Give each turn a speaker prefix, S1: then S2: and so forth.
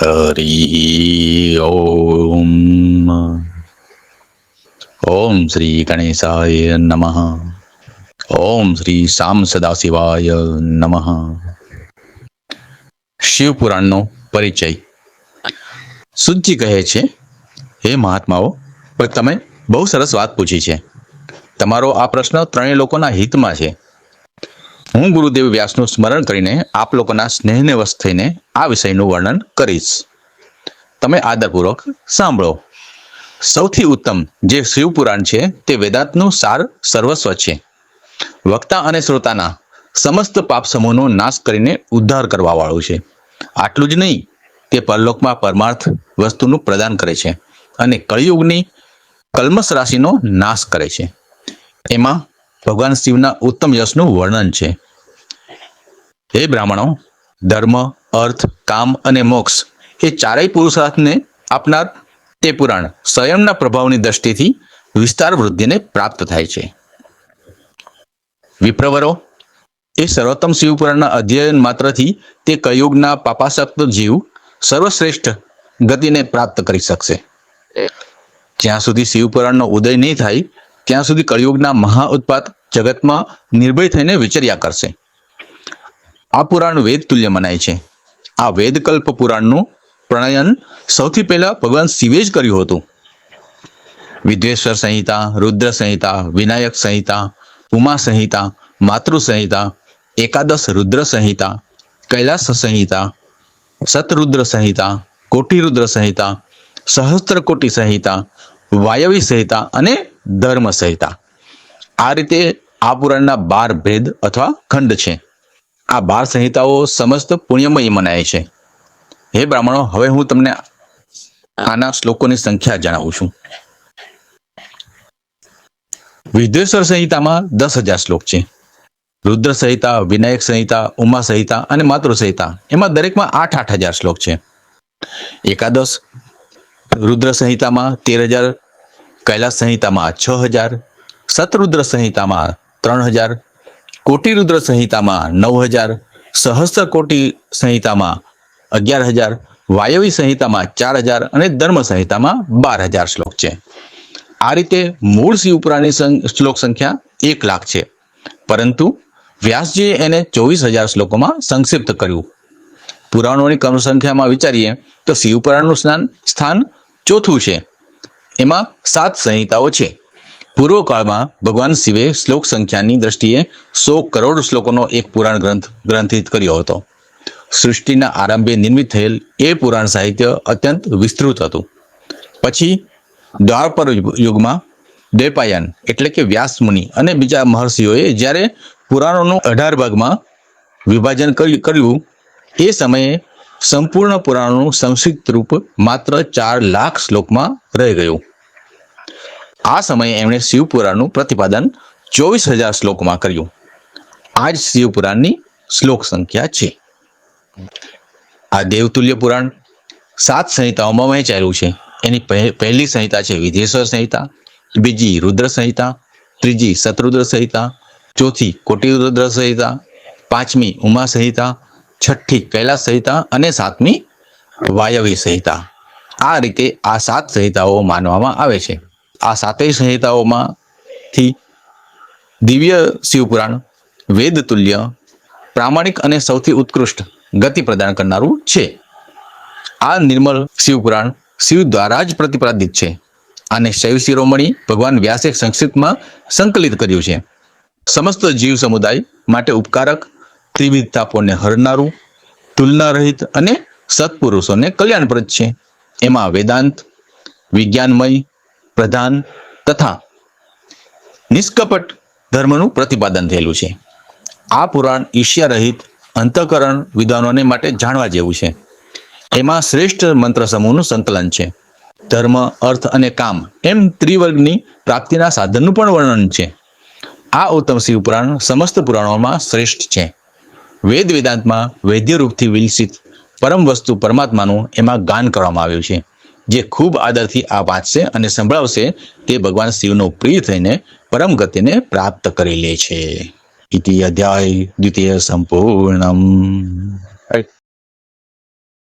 S1: હરિ ઓમ ઓમ શ્રી ગણેશાય નમઃ ઓમ શ્રી શામ સદાશિવાય નમઃ શિવપુરાણનો પરિચય। સુજી કહે છે, હે મહાત્માઓ તમે બહુ સરસ વાત પૂછી છે. તમારો આ પ્રશ્ન ત્રણેય લોકોના હિતમાં છે. હું ગુરુદેવ વ્યાસનું સ્મરણ કરીને આપ લોકોના સ્નેહને વશ થઈને આ વિષયનું વર્ણન કરીશ. તમે આદરપૂર્વક સાંભળો. સૌથી ઉત્તમ જે શિવપુરાણ છે તે વેદાંતનું સાર સર્વસ્વ છે. વક્તા અને શ્રોતાના સમસ્ત પાપ સમૂહનો નાશ કરીને ઉદ્ધાર કરવા વાળું છે. આટલું જ નહીં, તે પરલોકમાં પરમાર્થ વસ્તુનું પ્રદાન કરે છે અને કળિયુગની કલ્મસ રાશિનો નાશ કરે છે. એમાં ભગવાન શિવના ઉત્તમ યશનું વર્ણન છે. હે બ્રાહ્મણો ધર્મ અર્થ કામ અને મોક્ષ એ ચારેય પુરુષાર્થને આપનાર તે પુરાણ સ્વયંના પ્રભાવની દ્રષ્ટિથી વિસ્તાર વૃદ્ધિને પ્રાપ્ત થાય છે. વિપ્રવરો એ સર્વોત્તમ શિવપુરાણના અધ્યયન માત્રથી તે કયુગના પાપાસક્ત જીવ સર્વશ્રેષ્ઠ ગતિને પ્રાપ્ત કરી શકશે. જ્યાં સુધી શિવપુરાણનો ઉદય નહીં થાય ત્યાં સુધી કળિયુગના મહા ઉત્પાત જગતમાં નિર્ભય થઈને વિચર્યા કરશે. આ પુરાણ વેદ તુલ્ય મનાય છે. આ વેદકલ્પ પુરાણનું પ્રણયન સૌથી પહેલા ભગવાન શિવે જ કર્યું હતું. વિદ્વેશ્વર સંહિતા, રુદ્ર સંહિતા, વિનાયક સંહિતા, ઉમા સંહિતા, માતૃ સંહિતા, એકાદશ રુદ્ર સંહિતા, કૈલાસ સંહિતા સતરુદ્ર સંહિતા, કોટિરુદ્ર સંહિતા સહસ્ત્ર કોટી સંહિતા, વાયવી સંહિતા અને ધર્મ સંહિતા. આ રીતે આ પુરાણના બાર ભેદ અથવા ખંડ છે. આ બાર સંહિતાઓ સમસ્ત પુણ્યમય મનાય છે. હે બ્રાહ્મણો, હવે હું તમને આના શ્લોકોની સંખ્યા જણાવું છું. વિદ્વેશ્વર સંહિતામાં દસ હજાર શ્લોક છે. રુદ્ર સંહિતા, વિનાયક સંહિતા, ઉમા સંહિતા અને માતૃ સંહિતા. એમાં દરેકમાં આઠ આઠ હજાર શ્લોક છે. એકાદશ, રુદ્ર સંહિતામાં તેર હજાર કૈલાસ સંહિતામાં છ હજાર સતરુદ્ર સંહિતામાં ત્રણ હજાર, કોટિરુદ્ર સંહિતામાં નવ હજાર, સહસ્ત્ર કોટી સંહિતામાં અગિયાર હજાર, વાયવી સંહિતામાં ચાર હજાર અને ધર્મ સંહિતામાં બાર હજાર શ્લોક છે. આ રીતે મૂળ શિવપુરાણની શ્લોક સંખ્યા એક લાખ છે. પરંતુ વ્યાસજીએ એને ચોવીસ હજાર શ્લોકોમાં સંક્ષિપ્ત કર્યું. પુરાણોની કમ સંખ્યામાં વિચારીએ તો શિવપુરાણનું સ્નાન સ્થાન ચોથું છે. એમાં સાત સંહિતાઓ છે. પૂર્વકાળમાં ભગવાન શિવે શ્લોક સંખ્યાની દ્રષ્ટિએ સો કરોડ શ્લોકોનો એક પુરાણ ગ્રંથ ગ્રંથિત કર્યો હતો. સૃષ્ટિના આરંભે નિર્મિત થયેલ એ પુરાણ સાહિત્ય અત્યંત વિસ્તૃત હતું. પછી દ્વાપર યુગમાં દ્વૈપાયન એટલે કે વ્યાસ મુનિ અને બીજા મહર્ષિઓએ જ્યારે પુરાણોનું અઢાર ભાગમાં વિભાજન કર્યું, એ સમયે સંપૂર્ણ પુરાણનું સંક્ષિપ્ત રૂપ માત્ર ચાર લાખ શ્લોકમાં રહી ગયું. આ સમયે એમણે શિવપુરાણનું પ્રતિપાદન ચોવીસ હજાર શ્લોકમાં કર્યું. આ જ શિવપુરાણની શ્લોક સંખ્યા છે. આ દેવતુલ્ય પુરાણ સાત સંહિતાઓમાં વહેંચાયેલું છે. એની પહે- પહેલી સંહિતા છે વિધેશ્વર સંહિતા, બીજી રુદ્ર સંહિતા, ત્રીજી શત્રુદ્ર સંહિતા, ચોથી કોટિરુદ્ર સંહિતા, પાંચમી ઉમા સંહિતા છઠ્ઠી કૈલાસ સંહિતા અને સાતમી વાયવી સંહિતા. આ રીતે આ સાત સંહિતાઓ માનવામાં આવે છે. આ સાતેય સંહિતાઓમાંથી દિવ્ય શિવપુરાણ, વેદ તુલ્ય, પ્રામાણિક અને સૌથી ઉત્કૃષ્ટ ગતિ પ્રદાન કરનારું છે. આ નિર્મલ શિવપુરાણ શિવ દ્વારા જ પ્રતિપાદિત છે અને શૈવ શિરોમણી ભગવાન વ્યાસે સંસ્કૃતમાં સંકલિત કર્યું છે. સમસ્ત જીવ સમુદાય માટે ઉપકારક ત્રિવિધ તાપોને હરનારું તુલના રહિત અને સત્પુરુષોને કલ્યાણપ્રદ છે. એમાં વેદાંત, વિજ્ઞાનમય, પ્રધાન તથા નિષ્કપટ ધર્મનું પ્રતિપાદન થયેલું છે. આ પુરાણ ઈર્ષ્યા રહિત અંતઃકરણ વિદ્વાનોને માટે જાણવા જેવું છે. એમાં શ્રેષ્ઠ મંત્ર સમૂહનું સંકલન છે. ધર્મ, અર્થ અને કામ એમ ત્રિવર્ગની પ્રાપ્તિના સાધનનું પણ વર્ણન છે. આ ઉત્તમ શિવ પુરાણ સમસ્ત પુરાણોમાં શ્રેષ્ઠ છે. વેદ વેદાંતમાં વૈદ્ય રૂપથી વિલસિત પરમ વસ્તુ પરમાત્માનું એમાં ગાન કરવામાં આવ્યું છે. જે ખૂબ આદરથી આ વાંચશે અને સંભળાવશે તે ભગવાન શિવનો પ્રિય થઈને પરમ ગતિને પ્રાપ્ત કરી લે છે. ઇતિ અધ્યાય દ્વિતીય સંપૂર્ણમ.